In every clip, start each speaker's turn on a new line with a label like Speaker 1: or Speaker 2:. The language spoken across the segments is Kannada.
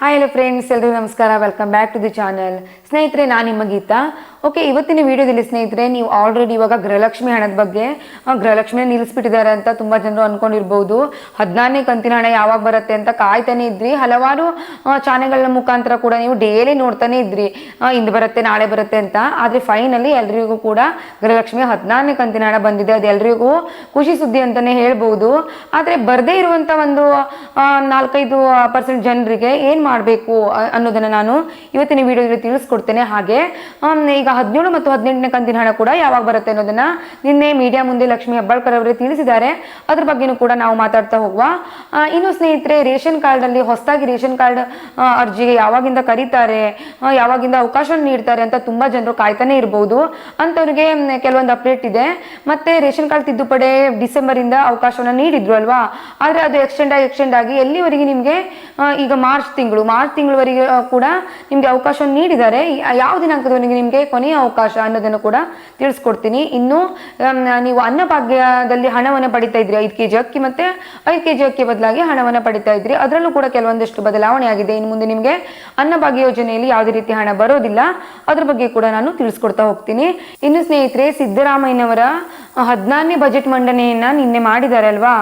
Speaker 1: ಹಾಯ್ ಹಲೋ ಫ್ರೆಂಡ್ಸ್ ಎಲ್ರಿಗೂ ನಮಸ್ಕಾರ. Welcome back to the channel ಸ್ನೇಹಿತರೆ ನಾನು ನಿಮ್ಮ ಗೀತಾ. ಓಕೆ ಇವತ್ತಿನ ವಿಡಿಯೋದಲ್ಲಿ ಸ್ನೇಹಿತರೆ ನೀವು ಆಲ್ರೆಡಿ ಇವಾಗ ಗೃಹಲಕ್ಷ್ಮಿ ಹಣದ ಬಗ್ಗೆ ಗೃಹಲಕ್ಷ್ಮಿ ನಿಲ್ಲಿಸ್ಬಿಟ್ಟಿದ್ದಾರೆ ಅಂತ ತುಂಬ ಜನರು ಅಂದ್ಕೊಂಡಿರ್ಬೋದು ಹದಿನಾರನೇ ಕಂತಿನ ಹಣ ಯಾವಾಗ ಬರುತ್ತೆ ಅಂತ ಕಾಯ್ತಾನೆ ಇದ್ರಿ. ಹಲವಾರು ಚಾನೆಲ್ಗಳ ಮುಖಾಂತರ ಕೂಡ ನೀವು ಡೈಲಿ ನೋಡ್ತಾನೆ ಇದ್ರಿ. ಇಂದು ಬರುತ್ತೆ ನಾಳೆ ಬರುತ್ತೆ ಅಂತ. ಆದರೆ ಫೈನಲಿ ಎಲ್ರಿಗೂ ಕೂಡ ಗೃಹಲಕ್ಷ್ಮಿ ಹದಿನಾರನೇ ಕಂತಿನ ಹಣ ಬಂದಿದೆ. ಅದು ಎಲ್ರಿಗೂ ಖುಷಿ ಸುದ್ದಿ ಅಂತಲೇ ಹೇಳ್ಬೋದು. ಆದರೆ ಬರದೇ ಇರುವಂಥ ಒಂದು ನಾಲ್ಕೈದು ಪರ್ಸೆಂಟ್ ಜನರಿಗೆ ಏನು ಮಾಡಬೇಕು ಅನ್ನೋದನ್ನು ನಾನು ಇವತ್ತಿನ ವಿಡಿಯೋದಲ್ಲಿ ತಿಳಿಸ್ಕೊಡ್ತೇನೆ. ಹಾಗೆ ಆಮ್, ಈಗ ಹದಿನೇಳು ಮತ್ತು ಹದಿನೆಂಟನೇ ಕಂತಿನ ಹಣ ಕೂಡ ಯಾವಾಗ ಬರುತ್ತೆ ಅನ್ನೋದನ್ನ ನಿನ್ನೆ ಮೀಡಿಯಾ ಮುಂದೆ ಲಕ್ಷ್ಮಿ ಹೆಬ್ಬಾಳ್ಕರ್ ಅವರು ತಿಳಿಸಿದ್ದಾರೆ. ಅದ್ರ ಬಗ್ಗೆನೂ ಕೂಡ ನಾವು ಮಾತಾಡ್ತಾ ಹೋಗುವ. ಇನ್ನು ಸ್ನೇಹಿತರೆ, ರೇಷನ್ ಕಾರ್ಡ್ ಅಲ್ಲಿ ಹೊಸದಾಗಿ ರೇಷನ್ ಕಾರ್ಡ್ ಅರ್ಜಿಗೆ ಯಾವಾಗಿಂದ ಕರೀತಾರೆ ಯಾವಾಗಿಂದ ಅವಕಾಶ ನೀಡ್ತಾರೆ ಅಂತ ತುಂಬಾ ಜನರು ಕಾಯ್ತಾನೆ ಇರಬಹುದು ಅಂತವ್ರಿಗೆ ಕೆಲವೊಂದು ಅಪ್ಡೇಟ್ ಇದೆ. ಮತ್ತೆ ರೇಷನ್ ಕಾರ್ಡ್ ತಿದ್ದುಪಡಿ ಡಿಸೆಂಬರ್ ಇಂದ ಅವಕಾಶವನ್ನ ನೀಡಿದ್ರು ಅಲ್ವಾ? ಆದ್ರೆ ಅದು ಎಕ್ಸ್ಟೆಂಡ್ ಆಗಿ ಎಕ್ಸ್ಟೆಂಡ್ ಆಗಿ ಎಲ್ಲಿವರೆಗೆ ನಿಮಗೆ ಈಗ ಮಾರ್ಚ್ ತಿಂಗಳು, ಮಾರ್ಚ್ ತಿಂಗಳವರೆಗೆ ಕೂಡ ನಿಮ್ಗೆ ಅವಕಾಶ ನೀಡಿದ್ದಾರೆ. ಯಾವ ದಿನಾಂಕದವರೆಗೆ ನಿಮಗೆ ಕೊನೆಯ ಅವಕಾಶ ಅನ್ನೋದನ್ನು ಕೂಡ ತಿಳಿಸ್ಕೊಡ್ತೀನಿ. ಇನ್ನು ನೀವು ಅನ್ನಭಾಗ್ಯದಲ್ಲಿ ಹಣವನ್ನು ಪಡಿತಾ ಇದ್ರಿ, ಐದು ಕೆಜಿ ಅಕ್ಕಿ ಮತ್ತೆ ಐದು ಕೆಜಿ ಅಕ್ಕಿ ಬದಲಾಗಿ ಹಣವನ್ನು ಪಡಿತಾ ಇದ್ರಿ. ಅದರಲ್ಲೂ ಕೂಡ ಕೆಲವೊಂದಷ್ಟು ಬದಲಾವಣೆ ಆಗಿದೆ. ಇನ್ನು ಮುಂದೆ ನಿಮಗೆ ಅನ್ನಭಾಗ್ಯ ಯೋಜನೆಯಲ್ಲಿ ಯಾವುದೇ ರೀತಿ ಹಣ ಬರೋದಿಲ್ಲ. ಅದ್ರ ಬಗ್ಗೆ ಕೂಡ ನಾನು ತಿಳಿಸ್ಕೊಡ್ತಾ ಹೋಗ್ತೀನಿ. ಇನ್ನು ಸ್ನೇಹಿತರೆ, ಸಿದ್ದರಾಮಯ್ಯನವರ ಹದಿನಾರನೇ ಬಜೆಟ್ ಮಂಡನೆಯನ್ನ ನಿನ್ನೆ ಮಾಡಿದ್ದಾರೆ ಅಲ್ವಾ?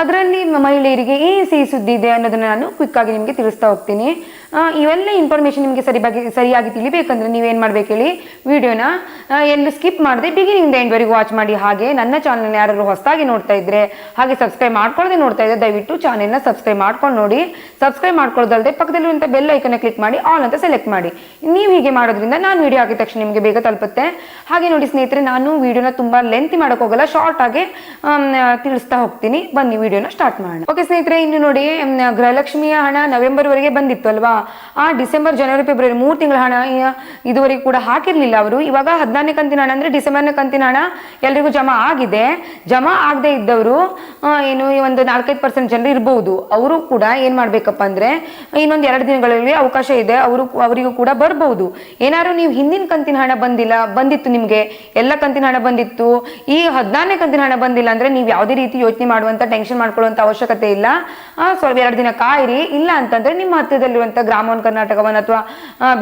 Speaker 1: ಅದರಲ್ಲಿ ಮಹಿಳೆಯರಿಗೆ ಏನು ಸಿಹಿ ಸುದ್ದಿ ಇದೆ ಅನ್ನೋದನ್ನ ನಾನು ಕ್ವಿಕ್ ಆಗಿ ನಿಮಗೆ ತಿಳಿಸ್ತಾ ಹೋಗ್ತೀನಿ. ಇವೆಲ್ಲ ಇನ್ಫಾರ್ಮೇಷನ್ ನಿಮಗೆ ಸರಿ ಬಗ್ಗೆ, ಸರಿಯಾಗಿ ತಿಳಿಬೇಕಂದ್ರೆ ನೀವೇನು ಮಾಡ್ಬೇಕು ಹೇಳಿ ವಿಡಿಯೋನ ಎಲ್ಲೂ ಸ್ಕಿಪ್ ಮಾಡದೆ ಬಿಗಿನಿಂಗ್ ಎಂಡ್ವರೆಗೂ ವಾಚ್ ಮಾಡಿ. ಹಾಗೆ ನನ್ನ ಚಾನಲ್ನ ಯಾರಾದರೂ ಹೊಸದಾಗಿ ನೋಡ್ತಾ ಇದ್ದರೆ ಹಾಗೆ ಸಬ್ಸ್ಕ್ರೈಬ್ ಮಾಡ್ಕೊಳ್ಳದೆ ನೋಡ್ತಾ ಇದ್ದರೆ ದಯವಿಟ್ಟು ಚಾನೆಲ್ನ ಸಬ್ಸ್ಕ್ರೈಬ್ ಮಾಡ್ಕೊಂಡು ನೋಡಿ. ಸಬ್ಸ್ಕ್ರೈಬ್ ಮಾಡ್ಕೊಳ್ಳೋದಲ್ಲದೆ ಪಕ್ಕದಲ್ಲಿರುವಂಥ ಬೆಲ್ ಐಕನ್ನ ಕ್ಲಿಕ್ ಮಾಡಿ ಆಲ್ ಅಂತ ಸೆಲೆಕ್ಟ್ ಮಾಡಿ. ನೀವು ಹೀಗೆ ಮಾಡೋದ್ರಿಂದ ನಾನು ವಿಡಿಯೋ ಆಗಿದ ತಕ್ಷಣ ನಿಮಗೆ ಬೇಗ ತಲುಪುತ್ತೆ. ಹಾಗೆ ನೋಡಿ ಸ್ನೇಹಿತರೆ, ನಾನು ವಿಡಿಯೋನ ತುಂಬ ಲೆಂತಿ ಮಾಡೋಕ್ಕೋಗಲ್ಲ ಶಾರ್ಟ್ ಆಗಿ ತಿಳಿಸ್ತಾ ಹೋಗ್ತೀನಿ. ಬನ್ನಿ ವಿಡಿಯೋನ ಸ್ಟಾರ್ಟ್ ಮಾಡೋಣ. ಓಕೆ ಸ್ನೇಹಿತರೆ, ಇನ್ನು ನೋಡಿ ಗೃಹಲಕ್ಷ್ಮಿಯ ಹಣ ನವೆಂಬರ್ವರೆಗೆ ಬಂದಿತ್ತು ಅಲ್ವಾ? ಆ ಡಿಸೆಂಬರ್, ಜನವರಿ, ಫೆಬ್ರವರಿ ಮೂರು ತಿಂಗಳ ಹಣ ಇದುವರೆಗೂ ಕೂಡ ಹಾಕಿರ್ಲಿಲ್ಲ ಅವರು. ಇವಾಗ ಹದಿನಾರನೇ ಕಂತಿನ ಹಣ ಅಂದ್ರೆ ಡಿಸೆಂಬರ್ನ ಕಂತಿನ ಹಣ ಎಲ್ರಿಗೂ ಜಮಾ ಆಗಿದೆ. ಜಮಾ ಆಗದೆ ಇದ್ದವರು ಏನು, ಈ ಒಂದು ನಾಲ್ಕೈದು ಪರ್ಸೆಂಟ್ ಜನರು ಇರ್ಬೋದು. ಅವರು ಕೂಡ ಏನ್ ಮಾಡಬೇಕಪ್ಪ ಅಂದ್ರೆ, ಇನ್ನೊಂದು ಎರಡು ದಿನಗಳಲ್ಲಿ ಅವಕಾಶ ಇದೆ. ಅವರು, ಅವರಿಗೂ ಕೂಡ ಬರ್ಬೋದು. ಏನಾದ್ರು ನೀವು ಹಿಂದಿನ ಕಂತಿನ ಹಣ ಬಂದಿಲ್ಲ, ಬಂದಿತ್ತು ನಿಮ್ಗೆ, ಎಲ್ಲ ಕಂತಿನ ಹಣ ಬಂದಿತ್ತು, ಈ ಹದಿನಾರನೇ ಕಂತಿನ ಹಣ ಬಂದಿಲ್ಲ ಅಂದ್ರೆ ನೀವು ಯಾವುದೇ ರೀತಿ ಯೋಚನೆ ಮಾಡುವಂತ, ಟೆನ್ಷನ್ ಮಾಡ್ಕೊಳ್ಳುವಂತ ಅವಶ್ಯಕತೆ ಇಲ್ಲ. ಸ್ವಲ್ಪ ಎರಡು ದಿನ ಕಾಯಿರಿ, ಇಲ್ಲ ಅಂತಂದ್ರೆ ನಿಮ್ಮ ಹತ್ತಿರದಲ್ಲಿರುವಂತ ಗ್ರಾಮವನ್ ಕರ್ನಾಟಕವನ್ನು ಅಥವಾ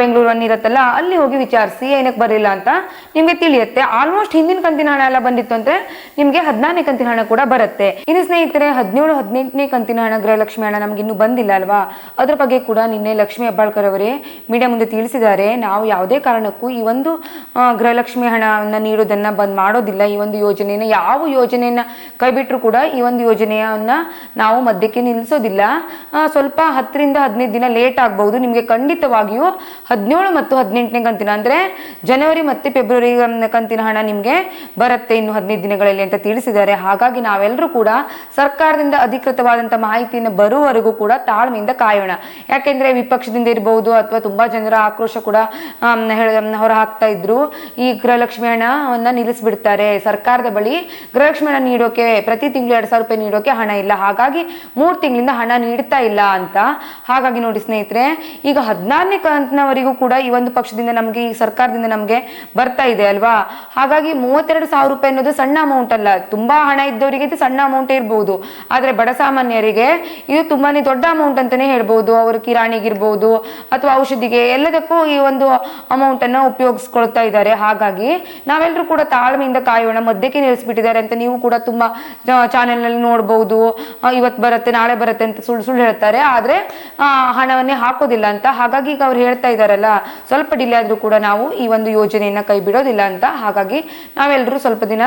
Speaker 1: ಬೆಂಗಳೂರನ್ನ ಇರುತ್ತಲ್ಲ ಅಲ್ಲಿ ಹೋಗಿ ವಿಚಾರಿಸಿ ಏನಕ್ಕೆ ಬರಲಿಲ್ಲ ಅಂತ ನಿಮ್ಗೆ ತಿಳಿಯುತ್ತೆ. ಆಲ್ಮೋಸ್ಟ್ ಹಿಂದಿನ ಕಂತಿನ ಹಣ ಎಲ್ಲ ಬಂದಿತ್ತು ಅಂದ್ರೆ ನಿಮ್ಗೆ ಹದಿನಾರನೇ ಕಂತಿನ ಹಣ ಕೂಡ ಬರುತ್ತೆ. ಇನ್ನು ಸ್ನೇಹಿತರೆ, ಹದಿನೇಳು, ಹದಿನೆಂಟನೇ ಕಂತಿನ ಹಣ ಗೃಹಲಕ್ಷ್ಮಿ ಹಣ ನಮ್ಗೆ ಇನ್ನೂ ಬಂದಿಲ್ಲ ಅಲ್ವಾ? ಅದ್ರ ಬಗ್ಗೆ ಕೂಡ ನಿನ್ನೆ ಲಕ್ಷ್ಮಿ ಹೆಬ್ಬಾಳ್ಕರ್ ಅವರೇ ಮೀಡಿಯಾ ಮುಂದೆ ತಿಳಿಸಿದ್ದಾರೆ. ನಾವು ಯಾವುದೇ ಕಾರಣಕ್ಕೂ ಈ ಒಂದು ಗೃಹಲಕ್ಷ್ಮಿ ಹಣವನ್ನು ನೀಡೋದನ್ನ ಬಂದ್ ಮಾಡೋದಿಲ್ಲ. ಈ ಒಂದು ಯೋಜನೆಯನ್ನು, ಯಾವ ಯೋಜನೆಯನ್ನ ಕೈಬಿಟ್ರು ಕೂಡ ಈ ಒಂದು ಯೋಜನೆಯನ್ನ ನಾವು ಮಧ್ಯಕ್ಕೆ ನಿಲ್ಲಿಸೋದಿಲ್ಲ ಸ್ವಲ್ಪ ಹತ್ತರಿಂದ ಹದಿನೈದು ದಿನ ಲೇಟ್ ಆಗ್ಬಹುದು ನಿಮಗೆ ಖಂಡಿತವಾಗಿಯೂ ಹದಿನೇಳು ಮತ್ತು ಹದಿನೆಂಟನೇ ಕಂತಿನ ಅಂದ್ರೆ ಜನವರಿ ಮತ್ತೆ ಫೆಬ್ರವರಿ ಕಂತಿನ ಹಣ ನಿಮಗೆ ಬರುತ್ತೆ ಇನ್ನು ಹದಿನೈದು ದಿನಗಳಲ್ಲಿ ಅಂತ ತಿಳಿಸಿದ್ದಾರೆ. ಹಾಗಾಗಿ ನಾವೆಲ್ಲರೂ ಕೂಡ ಸರ್ಕಾರದಿಂದ ಅಧಿಕೃತವಾದಂಥ ಮಾಹಿತಿಯನ್ನು ಬರುವವರೆಗೂ ಕೂಡ ತಾಳ್ಮೆಯಿಂದ ಕಾಯೋಣ. ಯಾಕೆಂದರೆ ವಿಪಕ್ಷದಿಂದ ಇರಬಹುದು ಅಥವಾ ತುಂಬಾ ಜನರ ಆಕ್ರೋಶ ಕೂಡ ಹೊರ ಹಾಕ್ತಾ ಇದ್ರು. ಈ ಗೃಹಲಕ್ಷ್ಮಿ ಹಣವನ್ನ ನಿಲ್ಲಿಸ್ಬಿಡ್ತಾರೆ. ಸರ್ಕಾರದ ಬಳಿ ಗೃಹಲಕ್ಷ್ಮಿ ಹಣ ನೀಡೋಕೆ, ಪ್ರತಿ ತಿಂಗಳು ಎರಡ್ ಸಾವಿರ ರೂಪಾಯಿ ನೀಡೋಕೆ ಹಣ ಇಲ್ಲ. ಹಾಗಾಗಿ ಮೂರು ತಿಂಗಳಿಂದ ಹಣ ನೀಡ್ತಾ ಇಲ್ಲ ಅಂತ. ಹಾಗಾಗಿ ನೋಡಿ ಸ್ನೇಹಿತರೆ ಈಗ ಹದಿನಾರನೇ ಕಂತಿನವರೆಗೂ ಕೂಡ ಈ ಒಂದು ಪಕ್ಷದಿಂದ ನಮಗೆ ಈ ಸರ್ಕಾರದಿಂದ ನಮಗೆ ಬರ್ತಾ ಇದೆ ಅಲ್ವಾ? ಹಾಗಾಗಿ ಮೂವತ್ತೆರಡು ಸಾವಿರ ರೂಪಾಯಿ ಅನ್ನೋದು ಸಣ್ಣ ಅಮೌಂಟ್ ಅಲ್ಲ. ತುಂಬಾ ಹಣ ಇದ್ದವರಿಗೆ ಇದು ಸಣ್ಣ ಅಮೌಂಟ್ ಇರ್ಬೋದು. ಆದ್ರೆ ಬಡ ಸಾಮಾನ್ಯರಿಗೆ ಇದು ತುಂಬಾನೇ ದೊಡ್ಡ ಅಮೌಂಟ್ ಅಂತಾನೆ ಹೇಳ್ಬೋದು. ಅವರು ಕಿರಾಣಿಗಿರ್ಬೋದು ಅಥವಾ ಔಷಧಿಗೆ ಎಲ್ಲದಕ್ಕೂ ಈ ಒಂದು ಅಮೌಂಟ್ ಅನ್ನ ಉಪಯೋಗಿಸ್ಕೊಳ್ತಾ ಇದ್ದಾರೆ. ಹಾಗಾಗಿ ನಾವೆಲ್ಲರೂ ಕೂಡ ತಾಳ್ಮೆಯಿಂದ ಕಾಯೋಣ ಮಧ್ಯಕ್ಕೆ ನಿಲ್ಲಿಸ್ಬಿಟ್ಟಿದ್ದಾರೆ ಅಂತ ನೀವು ಕೂಡ ತುಂಬಾ ಚಾನೆಲ್ನಲ್ಲಿ ನೋಡ್ಬೋದು. ಆ, ಇವತ್ತು ಬರುತ್ತೆ ನಾಳೆ ಬರುತ್ತೆ ಅಂತ ಸುಳ್ಳು ಸುಳ್ಳು ಹೇಳ್ತಾರೆ. ಆದ್ರೆ ಹಣವನ್ನೇ ಹಾಕೋದಿಲ್ಲ ಅಂತ. ಹಾಗಾಗಿ ಈಗ ಅವ್ರು ಹೇಳ್ತಾ ಇದಾರಲ್ಲ, ಸ್ವಲ್ಪ ಡಿಲೇ ಆದ್ರೂ ಕೂಡ ನಾವು ಈ ಒಂದು ಯೋಜನೆಯನ್ನ ಕೈ ಬಿಡೋದಿಲ್ಲ ಅಂತ. ಹಾಗಾಗಿ ನಾವೆಲ್ಲರೂ ಸ್ವಲ್ಪ ದಿನ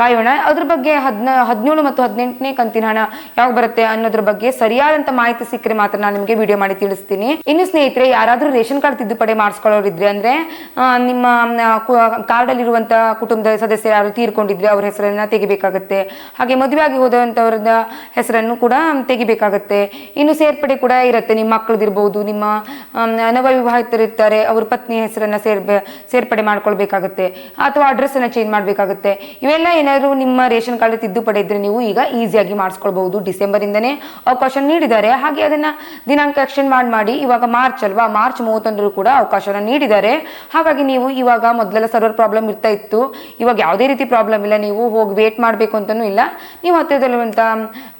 Speaker 1: ಕಾಯೋಣ. ಅದ್ರ ಬಗ್ಗೆ ಹದ್ನ ಹದಿನೇಳು ಮತ್ತು ಹದಿನೆಂಟನೇ ಕಂತಿನ ಹಣ ಯಾವಾಗ ಬರುತ್ತೆ ಅನ್ನೋದ್ರ ಬಗ್ಗೆ ಸರಿಯಾದಂತ ಮಾಹಿತಿ ಸಿಕ್ಕರೆ ಮಾತ್ರ ನಾನು ನಿಮಗೆ ವಿಡಿಯೋ ಮಾಡಿ ತಿಳಿಸ್ತೀನಿ. ಇನ್ನು ಸ್ನೇಹಿತರೆ, ಯಾರಾದರೂ ರೇಷನ್ ಕಾರ್ಡ್ ತಿದ್ದುಪಡಿ ಮಾಡಿಸ್ಕೊಳ್ಳೋರಿದ್ರೆ ಅಂದ್ರೆ ನಿಮ್ಮ ಕಾರ್ಡ್ ಅಲ್ಲಿರುವಂತ ಕುಟುಂಬದ ಸದಸ್ಯರು ಯಾರು ತೀರ್ಕೊಂಡಿದ್ರೆ ಅವ್ರ ಹೆಸರನ್ನ ತೆಗಿಬೇಕಾಗತ್ತೆ. ಹಾಗೆ ಮದುವೆ ಆಗಿ ಹೆಸರನ್ನು ಕೂಡ ತೆಗಿಬೇಕಾಗತ್ತೆ. ಇನ್ನು ಸೇರ್ಪಡೆ ಕೂಡ ಇರುತ್ತೆ. ನಿಮ್ಮ ಮಕ್ಕಳದಿರ್ಬೋದು ನಿಮ್ಮ ನವವಿವಾಹಿತರಿರ್ತಾರೆ ಅವ್ರ ಪತ್ನಿ ಹೆಸರನ್ನ ಸೇರ್ಬೆ, ಸೇರ್ಪಡೆ ಮಾಡ್ಕೊಳ್ಬೇಕಾಗುತ್ತೆ, ಅಥವಾ ಅಡ್ರೆಸ್ಸನ್ನು ಚೇಂಜ್ ಮಾಡಬೇಕಾಗುತ್ತೆ. ಇವೆಲ್ಲ ಏನಾದರೂ ನಿಮ್ಮ ರೇಷನ್ ಕಾರ್ಡ್ ತಿದ್ದುಪಡಿ ಇದ್ರೆ ನೀವು ಈಗ ಈಸಿಯಾಗಿ ಮಾಡಿಸ್ಕೊಳ್ಬಹುದು. ಡಿಸೆಂಬರ್ ಇಂದನೇ ಅವಕಾಶ ನೀಡಿದ್ದಾರೆ. ಹಾಗೆ ಅದನ್ನ ದಿನಾಂಕ ಎಕ್ಸ್ಟೆಂಡ್ ಮಾಡಿ ಮಾಡಿ, ಇವಾಗ ಮಾರ್ಚ್ ಅಲ್ವಾ ಮಾರ್ಚ್ ಮೂವತ್ತೊಂದರು ಕೂಡ ಅವಕಾಶನ ನೀಡಿದ್ದಾರೆ. ಹಾಗಾಗಿ ನೀವು ಇವಾಗ ಮೊದಲೆಲ್ಲ ಸರ್ವರ್ ಪ್ರಾಬ್ಲಮ್ ಇರ್ತಾ ಇತ್ತು. ಇವಾಗ ಯಾವುದೇ ರೀತಿ ಪ್ರಾಬ್ಲಮ್ ಇಲ್ಲ. ನೀವು ಹೋಗಿ ವೇಟ್ ಮಾಡಬೇಕು ಅಂತಲೂ ಇಲ್ಲ. ನೀವು ಹತ್ತಿರದಲ್ಲಿರುವಂಥ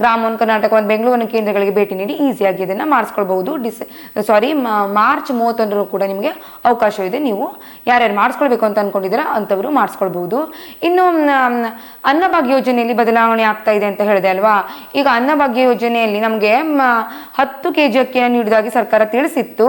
Speaker 1: ಗ್ರಾಮ ಕರ್ನಾಟಕ ಒಂದು ಬೆಂಗಳೂರಿನ ಕೇಂದ್ರಗಳಿಗೆ ಭೇಟಿ ನೀಡಿ ಈಸಿಯಾಗಿ ಇದನ್ನು ಮಾಡಿಸ್ಕೊಳ್ಬಹುದು. ಡಿಸ್ ಸಾರಿ ಮಾರ್ಚ್ ಮೂವತ್ತೊಂದರೂ ಕೂಡ ನಿಮಗೆ ಅವಕಾಶವಿದೆ. ನೀವು ಯಾರ್ಯಾರು ಮಾಡಿಸ್ಕೊಳ್ಬೇಕು ಅಂತ ಅಂದ್ಕೊಂಡಿದ್ದೀರಾ ಅಂಥವರು ಮಾಡಿಸ್ಕೊಳ್ಬಹುದು ಇನ್ನು ಅನ್ನಭಾಗ್ಯ ಯೋಜನೆಯಲ್ಲಿ ಬದಲಾವಣೆ ಆಗ್ತಾ ಇದೆ ಅಂತ ಹೇಳಿದೆ ಅಲ್ವಾ? ಈಗ ಅನ್ನಭಾಗ್ಯ ಯೋಜನೆಯಲ್ಲಿ ನಮಗೆ ಹತ್ತು ಕೆ ಜಿ ಅಕ್ಕಿಯನ್ನು ನೀಡಿದಾಗಿ ಸರ್ಕಾರ ತಿಳಿಸಿತ್ತು.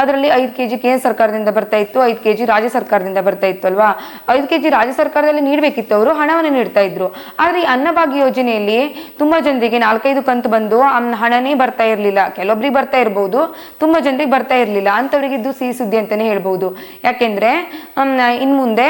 Speaker 1: ಅದರಲ್ಲಿ ಐದು ಕೆ ಜಿ ಕೇಂದ್ರ ಸರ್ಕಾರದಿಂದ ಬರ್ತಾ ಇತ್ತು, ಐದು ಕೆ ಜಿ ರಾಜ್ಯ ಸರ್ಕಾರದಿಂದ ಬರ್ತಾ ಇತ್ತು ಅಲ್ವಾ? ಐದು ಕೆ ಜಿ ರಾಜ್ಯ ಸರ್ಕಾರದಲ್ಲಿ ನೀಡಬೇಕಿತ್ತು ಅವರು, ಹಣವನ್ನು ನೀಡ್ತಾ ಇದ್ರು. ಆದರೆ ಈ ಅನ್ನಭಾಗ್ಯ ಯೋಜನೆಯಲ್ಲಿ ತುಂಬಾ ಜನರಿಗೆ ನಾಲ್ಕೈದು ಕಂತು ಬಂದು ಹಣನೇ ಬರ್ತಾ ಇರಲಿಲ್ಲ. ಕೆಲವೊಬ್ಬರಿಗೆ ಬರ್ತಾ ಇರಬಹುದು ತುಂಬಾ ಜನರಿಗೆ ಬರ್ತಾ ಇರಲಿಲ್ಲ. ಅಂಥವ್ರಿಗೆ ಇದು ಸಿಹಿ ಸುದ್ದಿ ಅಂತಾನೆ ಹೇಳ್ಬಹುದು ಯಾಕೆಂದ್ರೆ ಇನ್ನು ಇನ್ ಮುಂದೆ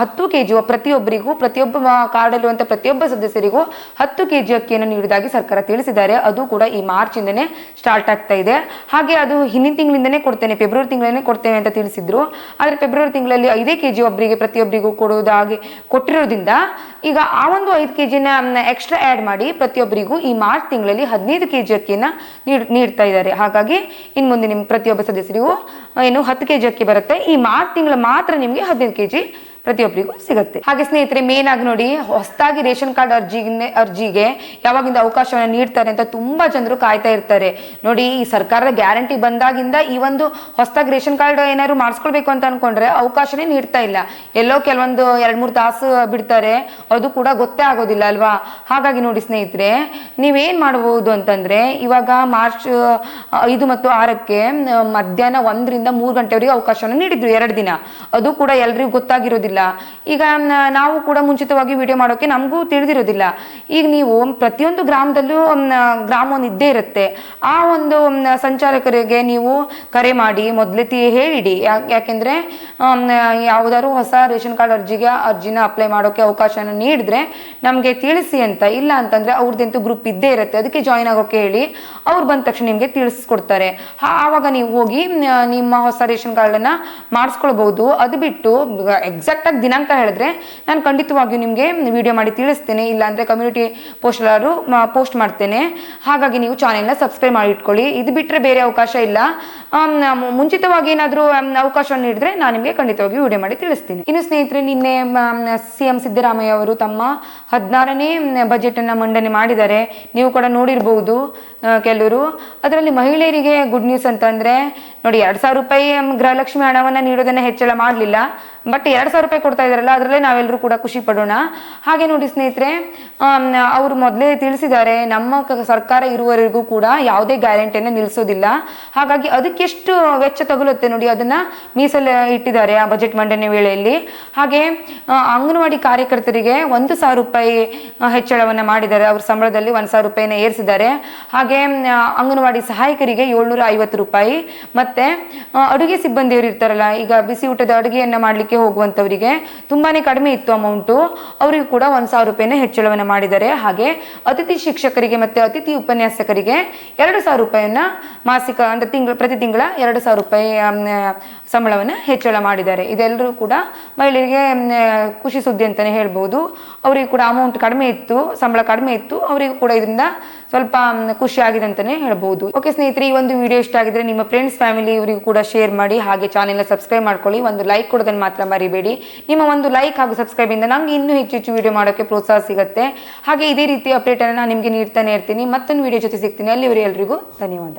Speaker 1: ಹತ್ತು ಕೆ ಜಿ ಪ್ರತಿಯೊಬ್ಬರಿಗೂ, ಪ್ರತಿಯೊಬ್ಬ ಕಾರ್ಡ್ ಇರುವಂತ ಪ್ರತಿಯೊಬ್ಬ ಸದಸ್ಯರಿಗೂ ಹತ್ತು ಕೆ ಜಿ ಅಕ್ಕಿಯನ್ನು ನೀಡುವುದಾಗಿ ಸರ್ಕಾರ ತಿಳಿಸಿದ್ದಾರೆ. ಅದು ಕೂಡ ಈ ಮಾರ್ಚ್ ಇಂದನೇ ಸ್ಟಾರ್ಟ್ ಆಗ್ತಾ ಇದೆ. ಹಾಗೆ ಅದು ಹಿಂದಿನ ತಿಂಗಳಿಂದನೇ ಕೊಡ್ತೇನೆ, ಫೆಬ್ರವರಿ ತಿಂಗಳನ್ನೇ ಕೊಡ್ತೇನೆ ಅಂತ ತಿಳಿಸಿದ್ರು. ಆದರೆ ಫೆಬ್ರವರಿ ತಿಂಗಳಲ್ಲಿ ಐದೇ ಕೆ ಜಿ ಒಬ್ಬರಿಗೆ ಪ್ರತಿಯೊಬ್ಬರಿಗೂ ಕೊಡುವುದಾಗಿ ಕೊಟ್ಟಿರೋದ್ರಿಂದ ಈಗ ಆ ಒಂದು ಐದು ಕೆ ಜಿನ ಎಕ್ಸ್ಟ್ರಾ ಆ್ಯಡ್ ಮಾಡಿ ಪ್ರತಿಯೊಬ್ಬರಿಗೂ ಈ ಮಾರ್ಚ್ ತಿಂಗಳಲ್ಲಿ ಹದಿನೈದು ಕೆ ಜಿ ಅಕ್ಕಿಯನ್ನು ನೀಡ್ತಾ ಇದ್ದಾರೆ. ಹಾಗಾಗಿ ಇನ್ನು ಮುಂದೆ ನಿಮ್ಮ ಪ್ರತಿಯೊಬ್ಬ ಸದಸ್ಯರಿಗೂ ಏನು ಹತ್ತು ಕೆ ಜಿ ಅಕ್ಕಿ ಬರುತ್ತೆ. ಈ ಮಾರ್ಚ್ ತಿಂಗಳು ಮಾತ್ರ ನಿಮಗೆ ಹದಿನೈದು ಕೆ ಜಿ ಪ್ರತಿಯೊಬ್ಬರಿಗೂ ಸಿಗುತ್ತೆ. ಹಾಗೆ ಸ್ನೇಹಿತರೆ ಮೇನ್ ಆಗಿ ನೋಡಿ, ಹೊಸದಾಗಿ ರೇಷನ್ ಕಾರ್ಡ್ ಅರ್ಜಿ ಅರ್ಜಿಗೆ ಯಾವಾಗಿಂದ ಅವಕಾಶವನ್ನು ನೀಡ್ತಾರೆ ಅಂತ ತುಂಬಾ ಜನರು ಕಾಯ್ತಾ ಇರ್ತಾರೆ. ನೋಡಿ, ಈ ಸರ್ಕಾರದ ಗ್ಯಾರಂಟಿ ಬಂದಾಗಿಂದ ಈ ಒಂದು ಹೊಸದಾಗಿ ರೇಷನ್ ಕಾರ್ಡ್ ಏನಾದ್ರು ಮಾಡಿಸ್ಕೊಳ್ಬೇಕು ಅಂತ ಅನ್ಕೊಂಡ್ರೆ ಅವಕಾಶನೇ ನೀಡ್ತಾ ಇಲ್ಲ. ಎಲ್ಲೋ ಕೆಲವೊಂದು ಎರಡ್ ಮೂರು ತಾಸು ಬಿಡ್ತಾರೆ, ಅದು ಕೂಡ ಗೊತ್ತೇ ಆಗೋದಿಲ್ಲ ಅಲ್ವಾ? ಹಾಗಾಗಿ ನೋಡಿ ಸ್ನೇಹಿತರೆ, ನೀವೇನ್ ಮಾಡಬಹುದು ಅಂತಂದ್ರೆ, ಇವಾಗ ಮಾರ್ಚ್ ಐದು ಮತ್ತು ಆರಕ್ಕೆ ಮಧ್ಯಾಹ್ನ ಒಂದರಿಂದ ಮೂರು ಗಂಟೆವರೆಗೆ ಅವಕಾಶವನ್ನು ನೀಡಿದ್ರು, ಎರಡು ದಿನ. ಅದು ಕೂಡ ಎಲ್ರಿಗೂ ಗೊತ್ತಾಗಿರೋದಿಲ್ಲ. ಈಗ ನಾವು ಕೂಡ ಮುಂಚಿತವಾಗಿ ವಿಡಿಯೋ ಮಾಡೋಕೆ ನಮಗೂ ತಿಳಿದಿರೋದಿಲ್ಲ. ಈಗ ನೀವು ಪ್ರತಿಯೊಂದು ಗ್ರಾಮದಲ್ಲೂ ಗ್ರಾಮ ಇದ್ದೇ ಇರುತ್ತೆ. ಆ ಒಂದು ಸಂಚಾಲಕರಿಗೆ ನೀವು ಕರೆ ಮಾಡಿ ಮೊದಲೇ ತಿ ಹೇಳಿಡಿ. ಯಾಕ್- ಯಾಕೆಂದ್ರೆ ಯಾವುದಾದ್ರು ಹೊಸ ರೇಷನ್ ಕಾರ್ಡ್ ಅರ್ಜಿಗೆ ಅರ್ಜಿನ ಅಪ್ಲೈ ಮಾಡೋಕೆ ಅವಕಾಶನ ನೀಡಿದ್ರೆ ನಮಗೆ ತಿಳಿಸಿ ಅಂತ. ಇಲ್ಲ ಅಂತಂದ್ರೆ ಅವ್ರದ್ದಂತೂ ಗ್ರೂಪ್ ಇದ್ದೇ ಇರುತ್ತೆ. ಅದಕ್ಕೆ ಜಾಯಿನ್ ಆಗೋಕೆ ಹೇಳಿ ಅವ್ರು ಬಂದ ತಕ್ಷಣ ನಿಮಗೆ ತಿಳಿಸ್ಕೊಡ್ತಾರೆ. ಆವಾಗ ನೀವು ಹೋಗಿ ನಿಮ್ಮ ಹೊಸ ರೇಷನ್ ಕಾರ್ಡನ್ನು ಮಾಡಿಸ್ಕೊಳ್ಬಹುದು. ಅದು ಬಿಟ್ಟು ಎಕ್ಸಾಕ್ಟ್ ಆಗಿ ದಿನಾಂಕ ಹೇಳಿದ್ರೆ ನಾನು ಖಂಡಿತವಾಗಿಯೂ ನಿಮಗೆ ವಿಡಿಯೋ ಮಾಡಿ ತಿಳಿಸ್ತೇನೆ ಇಲ್ಲಾಂದರೆ ಕಮ್ಯುನಿಟಿ ಪೋಸ್ಟ್ ಎಲ್ಲರೂ ಪೋಸ್ಟ್ ಮಾಡ್ತೇನೆ. ಹಾಗಾಗಿ ನೀವು ಚಾನೆಲ್ನ ಸಬ್ಸ್ಕ್ರೈಬ್ ಮಾಡಿ ಇಟ್ಕೊಳ್ಳಿ. ಇದು ಬಿಟ್ಟರೆ ಬೇರೆ ಅವಕಾಶ ಇಲ್ಲ. ಮುಂಚಿತವಾಗಿ ಏನಾದರೂ ಅವಕಾಶ ನೀಡಿದ್ರೆ ನಾನು ನಿಮಗೆ ಖಂಡಿತವಾಗಿ ವಿಡಿಯೋ ಮಾಡಿ ತಿಳಿಸ್ತೀನಿ. ಇನ್ನು ಸ್ನೇಹಿತರೆ ನಿನ್ನೆ ಸಿ ಎಂ ಸಿದ್ದರಾಮಯ್ಯ ಅವರು ತಮ್ಮ ಹದಿನಾರನೇ ಬಜೆಟ್ ಅನ್ನ ಮಂಡನೆ ಮಾಡಿದ್ದಾರೆ. ನೀವು ಕೂಡ ನೋಡಿರ್ಬಹುದು ಆ, ಕೆಲವರು. ಅದರಲ್ಲಿ ಮಹಿಳೆಯರಿಗೆ ಗುಡ್ ನ್ಯೂಸ್ ಅಂತಂದ್ರೆ ನೋಡಿ ಎರಡ್ ಸಾವಿರ ರೂಪಾಯಿ ಗೃಹಲಕ್ಷ್ಮಿ ಹಣವನ್ನ ನೀಡೋದನ್ನ ಹೆಚ್ಚಳ ಮಾಡಲಿಲ್ಲ. ಬಟ್ ಎರಡ್ ಸಾವಿರ ರೂಪಾಯಿ ಕೊಡ್ತಾ ಇದಾರಲ್ಲ ಅದರಲ್ಲೇ ನಾವೆಲ್ಲರೂ ಕೂಡ ಖುಷಿ ಪಡೋಣ. ಹಾಗೆ ನೋಡಿ ಸ್ನೇಹಿತರೆ ಅವರು ಮೊದಲೇ ತಿಳಿಸಿದ್ದಾರೆ, ನಮ್ಮ ಸರ್ಕಾರ ಇರುವವರೆಗೂ ಕೂಡ ಯಾವುದೇ ಗ್ಯಾರಂಟಿಯನ್ನು ನಿಲ್ಲಿಸೋದಿಲ್ಲ. ಹಾಗಾಗಿ ಅದಕ್ಕೆಷ್ಟು ವೆಚ್ಚ ತಗುಲುತ್ತೆ ನೋಡಿ, ಅದನ್ನ ಮೀಸಲು ಇಟ್ಟಿದ್ದಾರೆ ಆ ಬಜೆಟ್ ಮಂಡನೆ ವೇಳೆಯಲ್ಲಿ. ಹಾಗೆ ಅಂಗನವಾಡಿ ಕಾರ್ಯಕರ್ತರಿಗೆ ಒಂದು ಸಾವಿರ ರೂಪಾಯಿ ಹೆಚ್ಚಳವನ್ನು ಮಾಡಿದ್ದಾರೆ. ಅವ್ರ ಸಂಬಳದಲ್ಲಿ ಒಂದು ಸಾವಿರ ರೂಪಾಯಿನ ಏರಿಸಿದ್ದಾರೆ. ಹಾಗೆ ಅಂಗನವಾಡಿ ಸಹಾಯಕರಿಗೆ ಏಳ್ನೂರ ಐವತ್ತು ರೂಪಾಯಿ. ಮತ್ತೆ ಅಡುಗೆ ಸಿಬ್ಬಂದಿಯವರು ಇರ್ತಾರಲ್ಲ, ಈಗ ಬಿಸಿ ಊಟದ ಅಡುಗೆಯನ್ನು ಮಾಡ್ಲಿಕ್ಕೆ ಹೋಗುವಂತವರಿಗೆ ತುಂಬಾನೇ ಕಡಿಮೆ ಇತ್ತು ಅಮೌಂಟು ಅವರಿಗೂ ಕೂಡ ಒಂದ್ ಸಾವಿರ ರೂಪಾಯಿನ ಹೆಚ್ಚಳವನ್ನ ಮಾಡಿದ್ದಾರೆ. ಹಾಗೆ ಅತಿಥಿ ಶಿಕ್ಷಕರಿಗೆ ಮತ್ತೆ ಅತಿಥಿ ಉಪನ್ಯಾಸಕರಿಗೆ ಎರಡು ಸಾವಿರ ರೂಪಾಯಿಯನ್ನ ಮಾಸಿಕ ಅಂದ್ರೆ ತಿಂಗಳ, ಪ್ರತಿ ತಿಂಗಳ ಎರಡು ಸಾವಿರ ರೂಪಾಯಿ ಸಂಬಳವನ್ನು ಹೆಚ್ಚಳ ಮಾಡಿದ್ದಾರೆ. ಇದೆಲ್ಲರೂ ಕೂಡ ಮಹಿಳೆಯರಿಗೆ ಖುಷಿ ಸುದ್ದಿ ಅಂತಾನೆ ಹೇಳ್ಬೋದು. ಅವರಿಗೂ ಕೂಡ ಅಮೌಂಟ್ ಕಡಿಮೆ ಇತ್ತು, ಸಂಬಳ ಕಡಿಮೆ ಇತ್ತು. ಅವರಿಗೂ ಕೂಡ ಇದರಿಂದ ಸ್ವಲ್ಪ ಖುಷಿ ಆಗಿದೆ ಅಂತಾನೆ ಹೇಳ್ಬೋದು. ಓಕೆ ಸ್ನೇಹಿತರೆ, ಈ ಒಂದು ವಿಡಿಯೋ ಇಷ್ಟ ಆಗಿದ್ರೆ ನಿಮ್ಮ ಫ್ರೆಂಡ್ಸ್ ಫ್ಯಾಮಿಲಿ ಇವರಿಗೂ ಕೂಡ ಶೇರ್ ಮಾಡಿ, ಹಾಗೆ ಚಾನೆಲ್ ಸಬ್ಸ್ಕ್ರೈಬ್ ಮಾಡ್ಕೊಳ್ಳಿ. ಒಂದು ಲೈಕ್ ಕೊಡೋದನ್ನು ಮಾತ್ರ ಮರಿಬೇಡಿ. ನಿಮ್ಮ ಒಂದು ಲೈಕ್ ಹಾಗೂ ಸಬ್ಸ್ಕ್ರೈಬ್ ಇಂದ ನಮ್ಗೆ ಇನ್ನೂ ಹೆಚ್ಚು ಹೆಚ್ಚು ವಿಡಿಯೋ ಮಾಡೋಕೆ ಪ್ರೋತ್ಸಾಹ ಸಿಗುತ್ತೆ. ಹಾಗೆ ಇದೇ ರೀತಿ ಅಪ್ಡೇಟ್ ಅನ್ನು ನಾನು ನಿಮಗೆ ನೀಡ್ತಾನೆ ಇರ್ತೀನಿ. ಮತ್ತೊಂದು ವಿಡಿಯೋ ಜೊತೆ ಸಿಗ್ತೀನಿ. ಅಲ್ಲಿವರೆಗೂ ಎಲ್ರಿಗೂ ಧನ್ಯವಾದ.